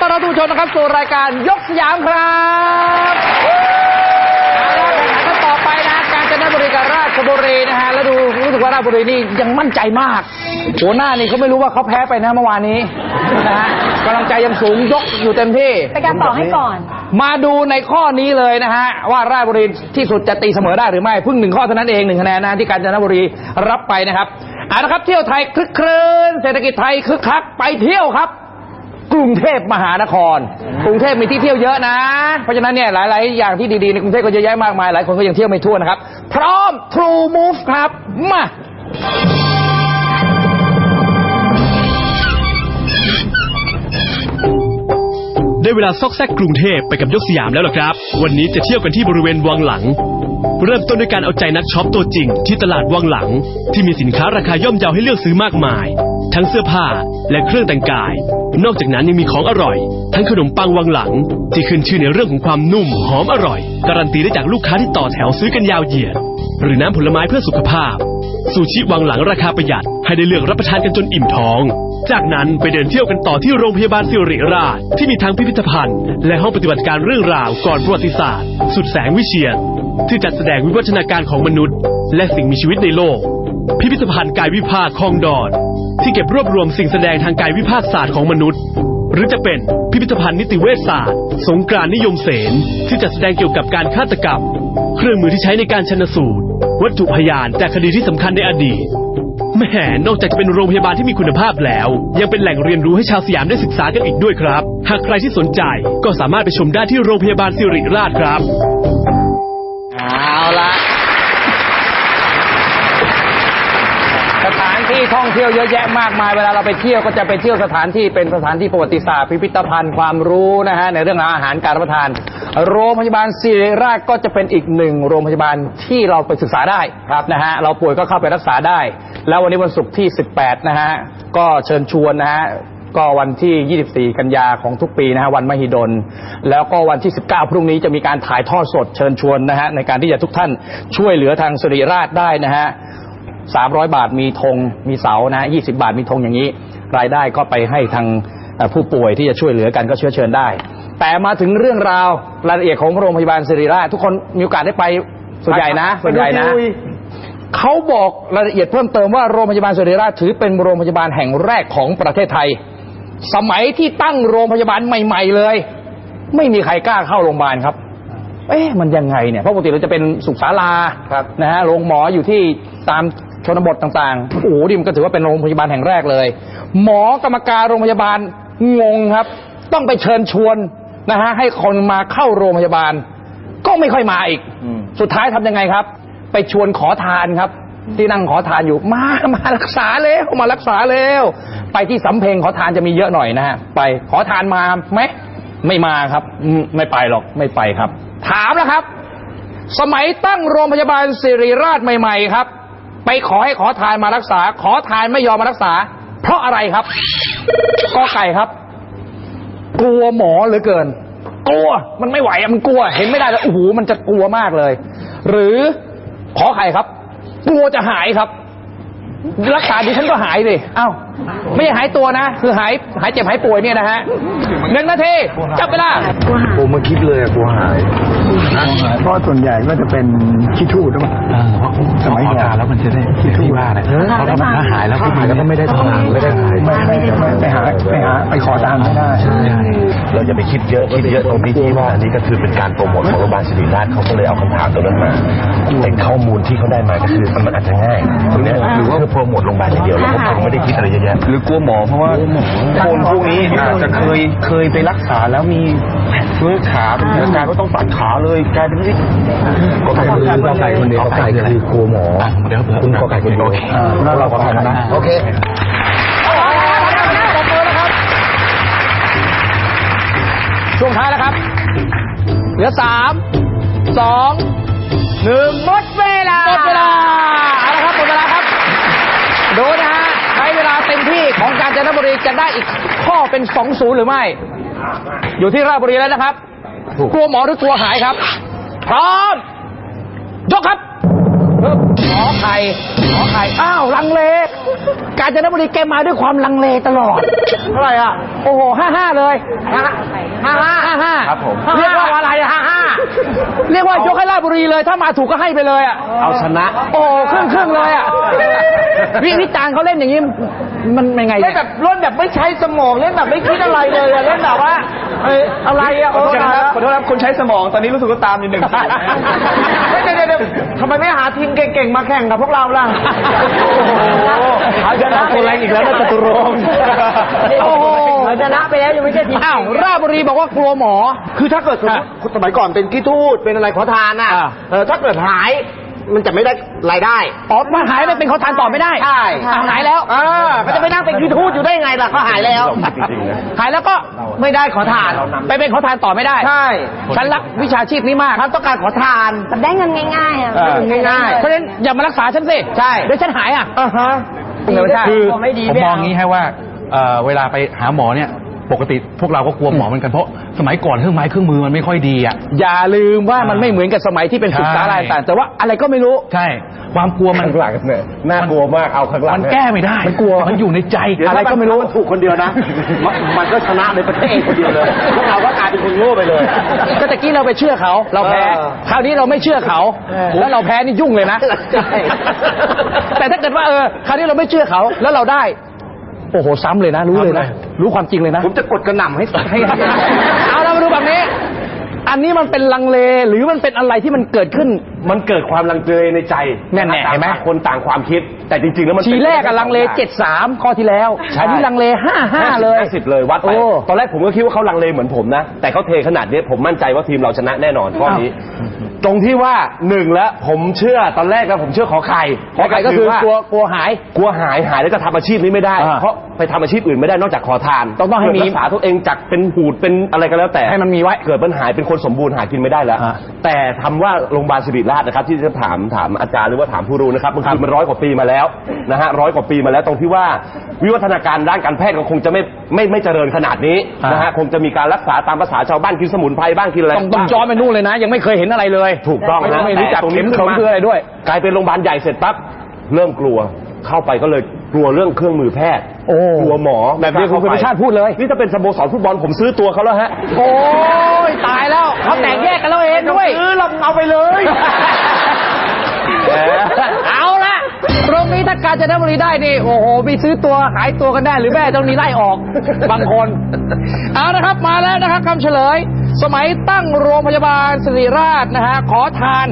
ต้อนรับทุกผู้ชมนะครับสู่รายการยกสยามครับเอาละแข่งขันกันต่อไปนะกาญจนบุรีกับราชบุรีนะฮะแล้วดูรู้สึกว่าราชบุรีนี่ยังมั่นใจมากหัวหน้านี่เขาไม่รู้ว่าเขาแพ้ไปนะเมื่อวานนี้นะฮะกำลังใจยังสูงยกอยู่เต็มที่ เป็นการต่อให้ก่อน มาดูในข้อนี้เลยนะฮะว่าราชบุรีที่สุดจะตีเสมอได้หรือไม่เพิ่งหนึ่งข้อเท่านั้นเองหนึ่งคะแนนนะที่กาญจนบุรีรับไปนะครับเอาละครับเที่ยวไทยคลึกครื้นเศรษฐกิจไทยคึกคักไปเที่ยวครับ กรุงเทพมหานคร กรุงเทพมีที่เที่ยวเยอะนะ เพราะฉะนั้นเนี่ยหลาย ๆ อย่างที่ดี ๆ ในกรุงเทพก็เยอะแยะมากมาย หลายคนก็ยังเที่ยวไม่ทั่วนะครับ พร้อม True Move ครับ มา ได้เวลาซอกแซกกรุงเทพไปกับยกสยามแล้วล่ะครับ วันนี้จะเที่ยวกันที่บริเวณวังหลัง เริ่มต้นด้วยการเอาใจนักช็อปตัวจริง ที่ตลาดวังหลัง ที่มีสินค้าราคาย่อมเยาให้เลือกซื้อมากมาย ทั้งเสื้อผ้าและเครื่องแต่งกาย นอกจากนั้นยังมีของอร่อย ทั้งขนมปังวังหลัง ที่ขึ้นชื่อในเรื่องของความนุ่มหอมอร่อย การันตีได้จากลูกค้าที่ต่อแถวซื้อกันยาวเหยียด หรือน้ำผลไม้เพื่อสุขภาพ ซูชิวังหลังราคาประหยัด ให้ได้เลือกรับประทานกันจนอิ่มท้อง จากนั้นไปเดินเที่ยวกันต่อที่โรงพยาบาลสิริราช ที่มีทั้งพิพิธภัณฑ์ และห้องปฏิบัติการเรื่องราวก่อนประวัติศาสตร์ สุดแสงวิเชียรที่จัดแสดงวิวัฒนาการของมนุษย์ และสิ่งมีชีวิตในโลก พิพิธภัณฑ์กายวิภาคคลองดอน ที่เก็บรวบรวมสิ่งแสดงทางกายวิภาคศาสตร์ของมนุษย์ หรือจะเป็นพิพิธภัณฑ์นิติเวชศาสตร์ สงกรานต์นิยมเสนที่จัดแสดงเกี่ยวกับการฆาตกรรม เครื่องมือที่ใช้ในการชนสูตร วัตถุพยานจากคดีที่สำคัญในอดีตแหม่นอกจากจะเป็นโรงพยาบาลที่มีคุณภาพแล้ว ยังเป็นแหล่งเรียนรู้ให้ชาวสยามได้ศึกษากันอีกด้วยครับ หากใครที่สนใจก็สามารถไปชมได้ที่โรงพยาบาลสิริราชครับ เอาละสถาน ที่ท่องเที่ยวเยอะแยะมากมายเวลาเราไปเที่ยวก็จะไปเที่ยวสถานที่เป็นสถานที่ประวัติศาสตร์พิพิธภัณฑ์ความรู้นะฮะในเรื่องอาหารการรับประทาน โรงพยาบาลศิริราชก็จะเป็นอีกหนึ่งโรงพยาบาลที่เราไปศึกษาได้ครับนะฮะเราป่วยก็เข้าไปรักษาได้ แล้ววันนี้วันศุกร์ที่ 18 นะฮะก็เชิญชวนนะฮะก็วันที่ 24 กันยาของทุกปีนะฮะวันมหิดล แล้วก็วันที่ 19 พรุ่งนี้จะมีการถ่ายทอดสดเชิญชวนนะฮะในการที่จะทุกท่านช่วยเหลือทางสิริราชได้นะฮะ 300บาทมีธงมีเสานะฮะ20บาทมีธงอย่างนี้ รายได้ก็ไปให้ทางเอ่อผู้ป่วยที่จะช่วยเหลือกันก็เชื้อเชิญได้ แต่มาถึงเรื่องราวรายละเอียดของโรงพยาบาลสิริราชทุกคนมีโอกาสได้ไปส่วนใหญ่นะส่วนใหญ่นะเขาบอกรายละเอียดเพิ่มเติมว่าโรงพยาบาลศิริราชถือเป็นโรงพยาบาลแห่งแรกของประเทศไทย สมัยที่ตั้งโรงพยาบาลใหม่ ๆ เลย ไม่มีใครกล้าเข้าโรงพยาบาลครับเอ๊ะมันยังไงเนี่ยเพราะปกติเราจะเป็นสุขศาลานะฮะโรงหมออยู่ที่ตามช นบทต่างๆ โอ้โหดิมันก็ถือว่าเป็นโรงพยาบาลแห่งแรกเลย หมอกรรมการโรงพยาบาลงงครับ ต้องไปเชิญชวนนะฮะให้คนมาเข้าโรงพยาบาล ก็ไม่ค่อยมาอีก สุดท้ายทำยังไงครับ ไปชวนขอทานครับ ที่นั่งขอทานอยู่มามารักษาเร็วมารักษาเร็วไปที่สำเพ็งขอทานจะมีเยอะหน่อยนะฮะไปขอทานมาไหมไม่มาครับอืมไม่ไปหรอกไม่ไปครับ ถามแล้วครับ สมัยตั้งโรงพยาบาลศิริราชใหม่ ๆ ครับ ไปขอให้ขอทานมารักษา ขอทานไม่ยอมมารักษา เพราะอะไรครับกอไก่ครับ กลัวหมอเหลือเกิน กลัวมันไม่ไหวมันกลัว เห็นไม่ได้แล้วโอ้โหมันจะกลัวมากเลย หรือขอไข่ครับ กลัวจะหายครับ รักษาดิฉันก็หายสิเอ้าไม่ใช่หายตัวนะ คือหายหายเจ็บหายป่วยเนี่ยนะฮะหนึ่งนาทีจับเวลา ผมมาคิดเลยอะกลัวหาย เพราะส่วนใหญ่ก็จะเป็นขี้ทูดหรือเปล่าสมัยก่อนแล้วมันจะได้ขี้ทูดว่าเลยเพราะถ้ามันหายแล้วผู้หายแล้วก็ไม่ได้ทำงานไม่ได้หายไม่ไม่ไม่ไปหาไปหาไปขอตามไม่ได้เราอย่าไปคิดเยอะคิดเยอะตรงนี้ที่ว่าอันนี้ก็คือเป็นการโปรโมทของโรงพยาบาลศิริราชเขาก็เลยเอาคำถามตรงนั้นมาแต่ข้อมูลที่เขาได้มาก็คือมันอาจจะง่ายตรงเนี้ยหรือว่าเพื่อโปรโมทโรงพยาบาลอย่างเดียวแล้วผมไม่ได้คิดอะไรเยอะแยะหรือกลัวหมอเพราะว่าคนพวกนี้อาจจะเคยเคยไปรักษาแล้วมีเมื่อขาเป็นอาการก็ต้องตัดขาเลยกลายเป็นที่ก็ไก่คือกอไก่คนเดียวกอไก่คือกลัวหมอคุณกอไก่คนเดียวแล้วเราก็ทำนะโอเคช่วงท้ายแล้วครับ เหลือสามสองหนึ่งหมดเวลาหมดเวลาเอาละครับหมดเวลาครับดูนะฮะใช้เวลาเต็มที่ของการจนบุรีจะได้อีกข้อเป็นสองศูนย์หรือไม่ อยู่ที่ราชบุรีแล้วนะครับ กลัวหมอหรือกลัวหายครับ พร้อม ยกครับอไข่ขอไข่อ้าวลังเล กาญจนบุรีแกมาด้วยความลังเลตลอด เท่าไหร่อะ โอ้โหห้าห้าเลยห้าห้าห้าห้าครับผม เรียกว่าอะไรห้าห้าเรียกว่ายกให้ราชบุรีเลย ถ้ามาถูกก็ให้ไปเลยอะ เอาชนะ โอ้ครึ่งครึ่งๆเลยอะวิวิจารณ์เขาเล่นอย่างนี้ มันเป็นไงเล่นแบบเล่นแบบไม่ใช้สมองเล่นแบบไม่คิดอะไรเลยอะเล่นแบบว่าเอ้ยอะไรอะโอ้ขอโทษนะครับขอโทษครับคนใช้สมองตอนนี้รู้สึกว่าตามอยู่หนึ่งเฮ้ยเดี๋ยวเดี๋ยวเดี๋ยวทำไมไม่หาทีมเก่งๆมาแข่งกับพวกเราล่ะเขาชนะไปแล้วอีกแล้วนะจตุรงค์โอ้โหเขาชนะไปแล้วยังไม่ใช่ทีมอ้าวราชบุรีบอกว่ากลัวหมอ คือถ้าเกิดสมมติสมัยก่อนเป็นขี้ทูตเป็นอะไรขอทานอะอ่าเออถ้าเกิดหายมันจะไม่ได้รายได้อ๋อมันหายไปเป็นเขาทานต่อไม่ได้ใช่อ้าวหายแล้วเออเขาจะไปนั่งเป็นขี้ทูตอยู่ได้ไงล่ะเขาหายแล้วจริงๆนะหายแล้วก็ไม่ได้ขอทาน ไปเป็นเขาทานต่อไม่ได้ ใช่ ฉันรักวิชาชีพนี้มากฉันต้องการขอทานแบบได้เงินง่ายๆอะเออง่ายๆ เพราะฉะนั้นอย่ามารักษาฉันสิ ใช่ เดี๋ยวฉันหายอะอ่าฮะไม่ใช่ คือไม่ดีผมไม่มเอาองงี้ให้ว่าเอ่อเวลาไปหาหมอเนี่ย ปกติพวกเราก็กลัวหมอเหมือนกันเพราะสมัยก่อนเครื่องไม้เครื่องมือมันไม่ค่อยดีอะ อย่าลืมว่ามันไม่เหมือนกับสมัยที่เป็นศึกษาอะไรต่างแต่ว่าอะไรก็ไม่รู้ ใช่ ความกลัวมันข้างหลังเนี่ยน่ากลัวมากเอาข้างหลังมันเยแก้ไม่ได้มันกลัวมันอยู่ในใจอะไรก็ไม่รู้ถูกคนเดียวนะมันมันก็ชนะในประเทศคนเดียวเลยพวกเราก็กลายเป็นคนโง่ไปเลยก็ตะกี้เราไปเชื่อเขาเราแพ้เออคราวนี้เราไม่เชื่อเขาเออแล้วเราแพ้นี่ยุ่งเลยนะใช่แต่ถ้าเกิดว่าเออคราวนี้เราไม่เชื่อเขาแล้วเราได้ โอ้โหซ้ำเลยนะ รู้เลยนะ รู้ความจริงเลยนะ ผมจะกดกระหน่ำให้ให้ให้ เอาเรามาดูแบบนี้ อันนี้มันเป็นลังเลหรือมันเป็นอะไรที่มันเกิดขึ้น มันเกิดความลังเลในใจแน่ๆต่างเห็นไหมคนต่างความคิด แต่จริงๆแล้วมันทีแรกอะลังเลเจ็ดสามข้อที่แล้วอันนี้ลังเลห้าห้าเลย สิบเลยวัดไปโอ้ ตอนแรกผมก็คิดว่าเขาลังเลเหมือนผมนะ แต่เขาเทขนาดนี้ผมมั่นใจว่าทีมเราชนะแน่นอนข้อนี้ ตรงที่ว่าหนึ่งแล้วผมเชื่อตอนแรกนะผมเชื่อขอไข่ขอไข่ก็คือว่ากลัวกลัวหาย กลัวหายหายแล้วจะทำอาชีพนี้ไม่ได้ อ่า เพราะไปทำอาชีพอื่นไม่ได้นอกจากขอทานต้องต้องให้มี เกิดรักษาตัวเองจากเป็นหูดเป็นอะไรก็แล้วแต่ ให้มันมีไว้ เกิดปัญหาเป็นคนสมบูรณ์หากินไม่ได้แล้ว อ่าแต่ทำว่าโรงพยาบาลสิริราชนะครับ ที่จะถามถามอาจารย์หรือว่าถามผู้รู้นะครับมันคือมันร้อยกว่าปีมาแล้วนะฮะร้อยกว่าปีมาแล้วตรงที่ว่า วิวัฒนาการด้านการแพทย์ก็คงจะไม่ไม่ไม่เจริญขนาดนี้นะฮะคงจะมีการรักษาตามภาษาชาวบ้านกินสมุนไพรบ้างกินอะไรต้องต้องบ้างย้อนไปนู่นเลยนะ ยังไม่เคยเห็นอะไรเลยถูกต้องไม่นะไม่รู้จักแต่ตรงนี้เข็มขึ้นขมมาคืออะไรด้วย กลายเป็นโรงพยาบาลใหญ่เสร็จปั๊บเริ่มกลัวเข้าไปก็เลยกลัวเรื่องเครื่องมือแพทย์โอ้กลัวหมอแบบนี้คุณประชาติพูดเลย นี่ถ้าเป็นสโมสรฟุตบอลผมซื้อตัวเขาแล้วฮะ โอ้ยตายแล้วเขาแตกแยกกันแล้วเองด้วยซื้อเราเอาไปเลยเอาละ ตรงนี้ถ้าการจนบุรีได้นี่โอ้โหมีซื้อตัวขายตัวกันได้ หรือแม่ต้องนี้ไล่ออก บางคนเอานะครับมาแล้วนะครับคำเฉลย สมัยตั้งโรงพยาบาลสิริราชนะฮะขอทาน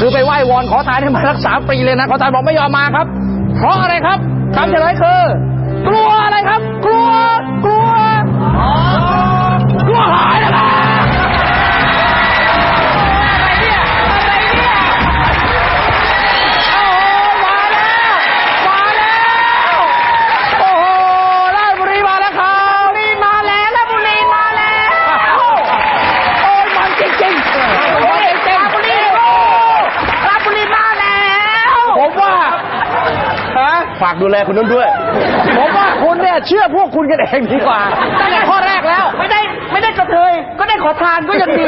คือไปไหว้วอนขอทานให้มารักษาฟรีเลยนะขอทานบอกไม่ยอมมาครับ เพราะอะไรครับคำเฉลยคือกลัวอะไรครับ กลัวกลัวกลัวหายอะไร ฝากดูแลคนนั้นด้วย ผมว่าคุณเนี่ยเชื่อพวกคุณกันเองดีกว่า ตั้งแต่ข้อแรกแล้ว ไม่ได้ไม่ได้กระเทยก็ได้ขอทานก็ยังดี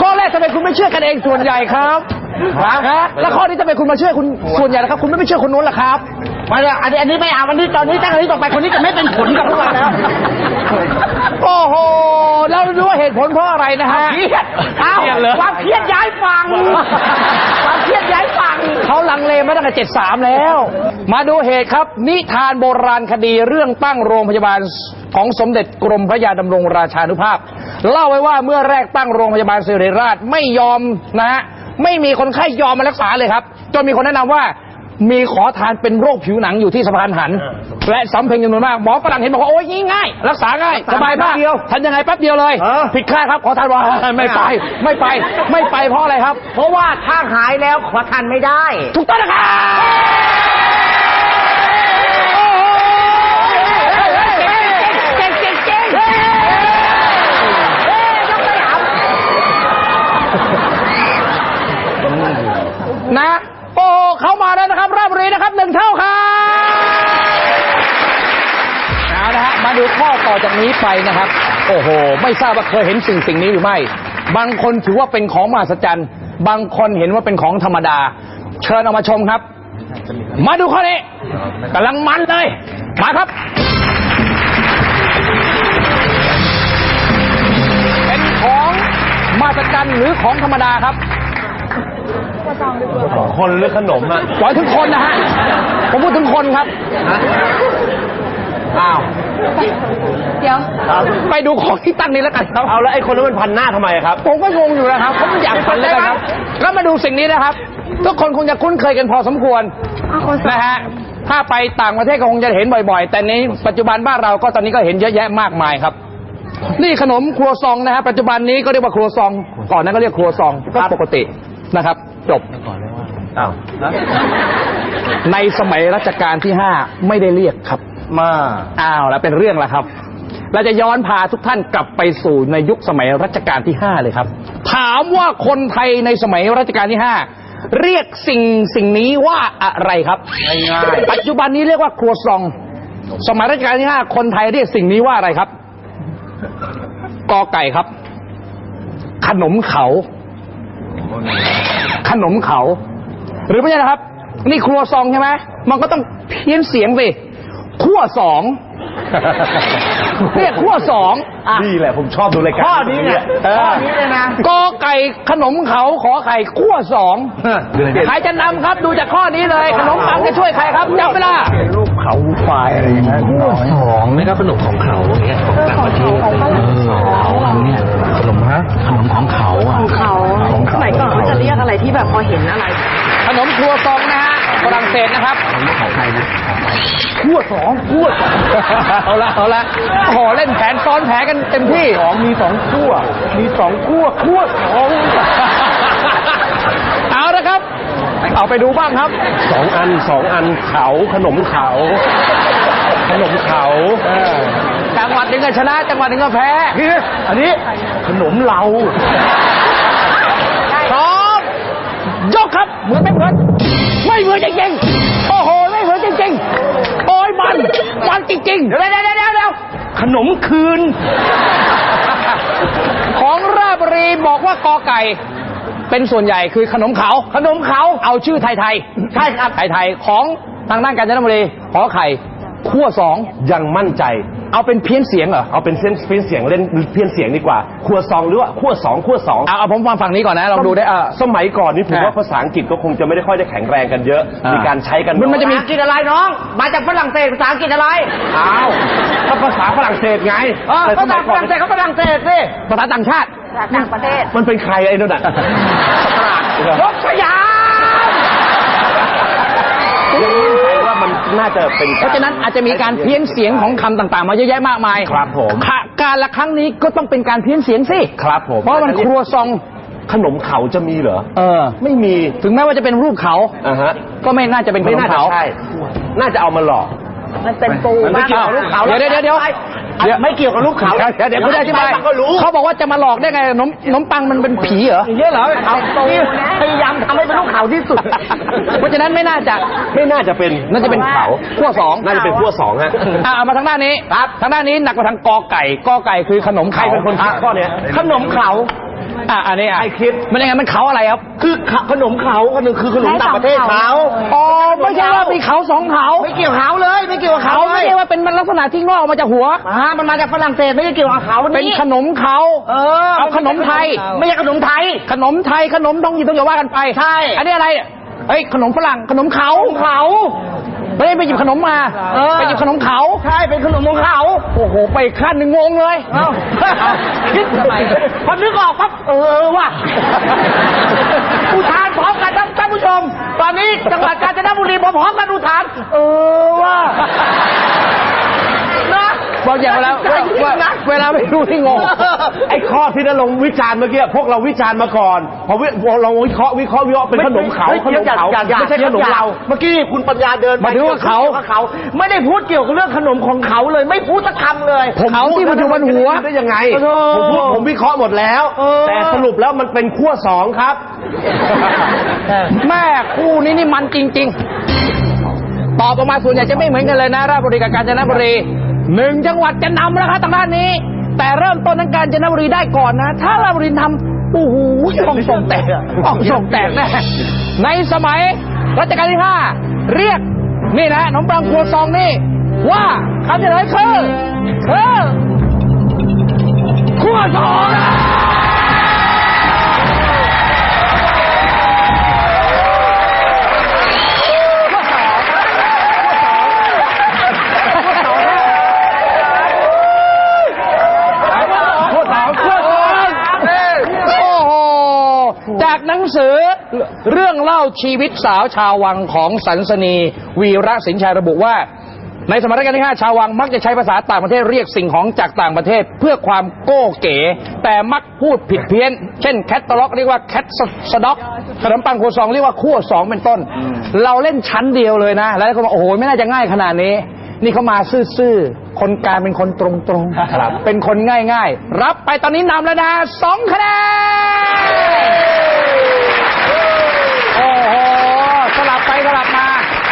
ข้อแรกทำไมคุณไม่เชื่อกันเองส่วนใหญ่ครับฮะแล้วข้อนี้ทำไมคุณมาเชื่อคุณส่วนใหญ่นะครับ คุณไม่ไปเชื่อคนนู้นล่ะครับมาเลยอันนี้อันนี้ไม่เอาอันนี้ตอนนี้ตั้งอันนี้ต่อไปคนนี้จะไม่เป็นผลกับพวกเราแล้วโอ้โหเรารู้ว่าเหตุผลเพราะอะไรนะฮะเครียดเอ้าเครียดเลยความเครียดย้ายฝั่งความเครียดย้ายฝั่งเขา ลังเลมาตั้งแต่เจ็ดสามแล้ว มาดูเหตุครับ นิทานโบราณคดีเรื่องตั้งโรงพยาบาลของสมเด็จกรมพระยาดำรงราชานุภาพ เล่าไว้ว่าเมื่อแรกตั้งโรงพยาบาลสิริราชไม่ยอมนะฮะไม่มีคนไข้ยอมมารักษาเลยครับ จนมีคนแนะนำว่า มีขอทานเป็นโรคผิวหนังอยู่ที่สะพานหัน และสำเพ็งจำนวนมากหมอฝรั่งเห็นบอกว่าโอ้ยง่ายๆรักษาง่าย สบายมากแป๊บเดียวทันยังไงแป๊บเดียวเลยเออผิดคาดครับขอทานว่าไม่ไปไม่ไป ไม่ไปเพราะอะไรครับ เพราะว่าถ้าหายแล้วขอทานไม่ได้ ถูกต้องนะครับ เขามาแล้วนะครับราชบุรีนะครับหนึ่งเท่าครับเอาละฮะมาดูข้อต่อจากนี้ไปนะครับ โอ้โห ไม่ทราบว่าเคยเห็นสิ่งสิ่งนี้หรือไม่ บางคนถือว่าเป็นของมหัศจรรย์บางคนเห็นว่าเป็นของธรรมดา เชิญออกมาชมครับ มาดูข้อนี้กำลังมันเลยมาครับ เป็นของมาตรจันหรือของธรรมดาครับ คนหรือขนมอะปล่อยถึงคนนะฮะ ผมพูดถึงคนครับ อ้าว เดี๋ยว ไปดูของที่ตั้งนี้แล้วกันครับ เอาแล้วไอ้คนนั้นมันพันหน้าทำไมครับ ผมก็งงอยู่นะครับผมอยากฟันเลยครับ แล้วมาดูสิ่งนี้นะครับ ทุกคนคงจะคุ้นเคยกันพอสมควรเอาคนสองนะฮะถ้าไปต่างประเทศก็คงจะเห็นบ่อยๆ แต่ในปัจจุบันบ้านเราก็ตอนนี้ก็เห็นเยอะแยะมากมายครับ นี่ขนมครัวซองนะฮะปัจจุบันนี้ก็เรียกว่าครัวซอง ก่อนนั้นก็เรียกครัวซองก็ปกตินะครับ จบอ้าวในสมัยรัชกาลที่ห้าไม่ได้เรียกครับ มาอ้าวแล้วเป็นเรื่องแล้วครับ เราจะย้อนพาทุกท่านกลับไปสู่ในยุคสมัยรัชกาลที่ห้าเลยครับ ถามว่าคนไทยในสมัยรัชกาลที่ห้าเรียกสิ่งสิ่งนี้ว่าอะไรครับ ง่ายๆปัจจุบันนี้เรียกว่าครัวซอง สมัยรัชกาลที่ห้าคนไทยเรียกสิ่งนี้ว่าอะไรครับกอไก่ครับ ขนมเขา ขนมเขา หรือไม่ใช่นะครับ นี่ครัวซองใช่ไหมมันก็ต้องเพี้ยนเสียงสิขั้วสองเรียกขั้วสองอะ นี่แหละผมชอบดูรายการข้อนี้เนี่ยเออข้อนี้เลยนะ กอไก่ขนมเขาขอไข่ขั้วสองใครจะนำครับดูจากข้อนี้เลย ขนมปังจะช่วยใครครับจำเวลา รูปเขาควายอะไรอย่างเงี้ยน้อยสองไม่ก็ขนมของเขาเนี่ยของต่างประเทศของฝรั่งเขาเนี่ยขนมฮะขนมของเขาอะของเขาสมัยก่อนเขาจะเรียกอะไรที่แบบพอเห็นอะไร ขนมครัวซองนะฮะฝรั่งเศสนะครับของใครนะขั้วสองขั้วเอาละเอาละโอ้โหเล่นแผนซ้อนแผนกันเต็มที่สองมีสองขั้วมีสองขั้วขั้วสองเอาละครับ เอาไปดูบ้างครับสองอันสองอันเขาขนมเขาขนมเขาจังหวัดหนึ่งก็ชนะ จังหวัดหนึ่งก็แพ้อันนี้ขนมเราพร้อม ยกครับ เหมือนไม่เหมือน ไม่เหมือนจริงๆ โอ้โห ไม่เหมือนจริงๆ โอ้ยมัน มันจริงๆ เดี๋ยวเดี๋ยวเดี๋ยวเดี๋ยวขนมคืน ของราชบุรีบอกว่ากอไก่ เป็นส่วนใหญ่คือขนมเขา ขนมเขาเอาชื่อไทยๆ ใช่ครับ ไทยๆ ของทางด้านกาญจนบุรีขอไข่ขั้วสองยังมั่นใจ เอาเป็นเพี้ยนเสียงเหรอเอาเป็นเส้นเพี้ยนเสียงเล่นเพี้ยนเสียงดีกว่าครัวซองหรือว่าขั้วสองขั้วสอง เอาเอาผมฟังฝั่งนี้ก่อนนะลองดูได้เออสมัยก่อนนี่ผมอะว่าภาษาอังกฤษก็คงจะไม่ได้ค่อยได้แข็งแรงกันเยอะ อ่ามีมีการใช้กันมันมันจะมีอยกินอะไรน้อง มาจากฝรั่งเศสภาษาอังกฤษอะไรอ้าวถ้าภาษาฝรั่งเศสไงเออแต่ภาษาฝก่อนรั่งเศสเขาฝรั่งเศสสิภาษาต่างชาติ จากต่างประเทศ มันเป็นใครไอ้นั่นน่ะยกสยาม ยังมั่นใจว่ามั นน่าจะเป็นเพราะฉะนั้นอาจจะมีการเพี้ยนเสียงของคำต่างๆ มาเยอะแยะมากมายครับผมะการละครั้งนี้ก็ต้องเป็นการเพี้ยนเสียงสิครับผมเพราะมันครัวซอง ขนมเขาจะมีเหรอ เออ ไม่มีถึงแม้ว่าจะเป็นรูปเขา อ่าฮะก็ไม่น่าจะเป็นขไม่นมน่าจะเขา ใช่ น่าจะเอามาหลอก มันเป็นปูมันไม่เกี่ยวกับลูกเขาเดี๋ยวเดี๋ยวเดี๋ยว เดี๋ยวเดี๋ยว ไม่เกี่ยวกับลูกเขาเดี๋ยวเดี๋ยวคุณอธิบายก็รู้เขาบอกว่าจะมาหลอกได้ไงขนมขนมปังมันเป็นผีเหรอเยอะเหรอเอาปูนะพยายามทำให้เป็นลูกเขาที่สุด เพราะฉะนั้นไม่น่าจะ ไม่น่าจะเป็นน่าจะเป็นเขาขั้วสองน่าจะเป็นขั้วสองฮะอะเอามาทางด้านนี้ครับทางด้านนี้หนักกว่าทางกอไก่กอไก่คือขนมใครเขาเป็นคนคิดข้อเนี้ยขนมเขา อะอันนี้อะใครคิดมันยังไงมันเขาอะไรครับ คือขนมเขาขนมคือขนมต่างประเทศเขาอ๋อไม่ใช่ว่ามีเขาสองเขาไม่เกี่ยวเขาเลยไม่เกี่ยวเขาไม่ใช่ว่าเป็นมันลักษณะที่งอกออกมาจากหัวอ่ามันมาจากฝรั่งเศสไม่ได้เกี่ยวกับเขาเป็นขนมเขาเออเอาขนมไทย ไม่ใช่ขนมไทย ขนมไทยขนมท้องถิ่นต้องอย่าว่ากันไปใช่อันนี้อะไรเฮ้ยขนมฝรั่งขนมเขาเขา ไม่ได้ไปหยิบขนมมาไปหยิบขนมเขา ใช่เป็นขนมของเขา โอ้โห ไปอีกขั้นหนึ่งงงเลยคิดทำไมพอนึกออกปั๊บเออว่ะอุทานพร้อมกันท่านท่านผู้ชม ตอนนี้จังหวัดกาญจนบุรีพร้อมกันอุทาน เออว่านะ บอกอย่างเวลาเวลาเวลาไม่รู้ที่งงไอ้ข้อที่นั่นลงวิจารณ์เมื่อกี้พวกเราวิจารณ์มาก่อนพอวิพอเราวิเคราะห์วิเคราะห์วิเคราะห์เป็นขนมเขาขนมเขาไม่ใช่ขนมเรา เมื่อกี้คุณปัญญาเดินมาถึงว่าเขากี่ยวกับเขา ไม่ได้พูดเกี่ยวกับเรื่องขนมของเขาเลย ไม่พูดสักคำเลยเขาที่มันอยู่บนหัวได้ยังไงโอ้โหผมพูดผมวิเคราะห์หมดแล้วเออแต่สรุปแล้วมันเป็นขั้วสองครับ แม่คู่นี้นี่มันจริง ๆ ตอบออกมาส่วนใหญ่จะไม่เหมือนกันเลยนะราชบุรีกับกาญจนบุรี หนึ่งจังหวัดจะนำแล้วครับทางด้านนี้ แต่เริ่มต้นทางการจนบุรีได้ก่อนนะ ถ้าราชบุรีทำโอ้โหห้องส่งแตกห้องส่งแตกแน่ในสมัยรัชกาลที่ห้าเรียกนี่นะน้องปังครัวซองนี่ ว่าคำเฉลยคือคือครัวซอง งสือเรื่องเล่าชีวิตสาวชาววังของสันสนี วีระสินชัยระบุว่า ในสมัยรัชกาลที่5ชาววังมักจะใช้ภาษาต่างประเทศเรียกสิ่งของจากต่างประเทศเพื่อความโก้เก๋ แต่มักพูดผิดเพี้ยน เช่นแคตตาล็อกเรียกว่าแคทสด็อกขนมปังครัวซองเรียกว่าขั้วสองเป็นต้น เราเล่นชั้นเดียวเลยนะ แล้วก็บอกโอ้โหไม่น่าจะง่ายขนาดนี้ นี่เขามาซื่อๆคนกลารเป็นคนตรงๆครับเป็นคนง่ายๆ รับไปตอนนี้นำแล้วนะสองคะแนน โอ้โห สลับไปสลับมา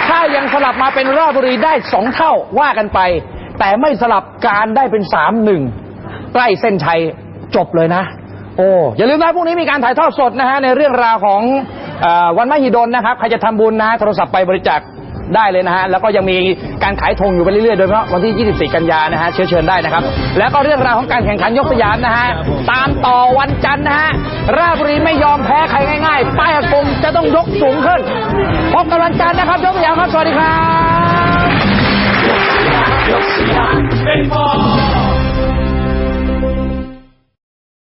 ถ้ายัง สลับมาเป็นราชบุรีได้สองเท่าว่ากันไป แต่ไม่สลับการได้เป็นสามหนึ่งใกล้เส้นชัยจบเลยนะ โอ้อย่าลืมนะพรุ่งนี้มีการถ่ายทอดสดนะฮะในเรื่องราวของอวันมหิดลนะครับใครจะทำบุญนะโทรศัพท์ไปบริจาค ได้เลยนะฮะแล้วก็ยังมีการขายธงอยู่ไปเรื่อยๆโดยเฉพาะวันที่ 24 กันยานะฮะเชื้อเชิญได้นะครับ แล้วก็เรื่องราวของการแข่งขันยกสยามนะฮะตามต่อวันจันทร์นะฮะราชบุรีไม่ยอมแพ้ใครง่ายๆ ป้ายกงจะต้องยกสูงขึ้นพบกันวันจันทร์นะครับยกสยามครับสวัสดีครับเป็นบอ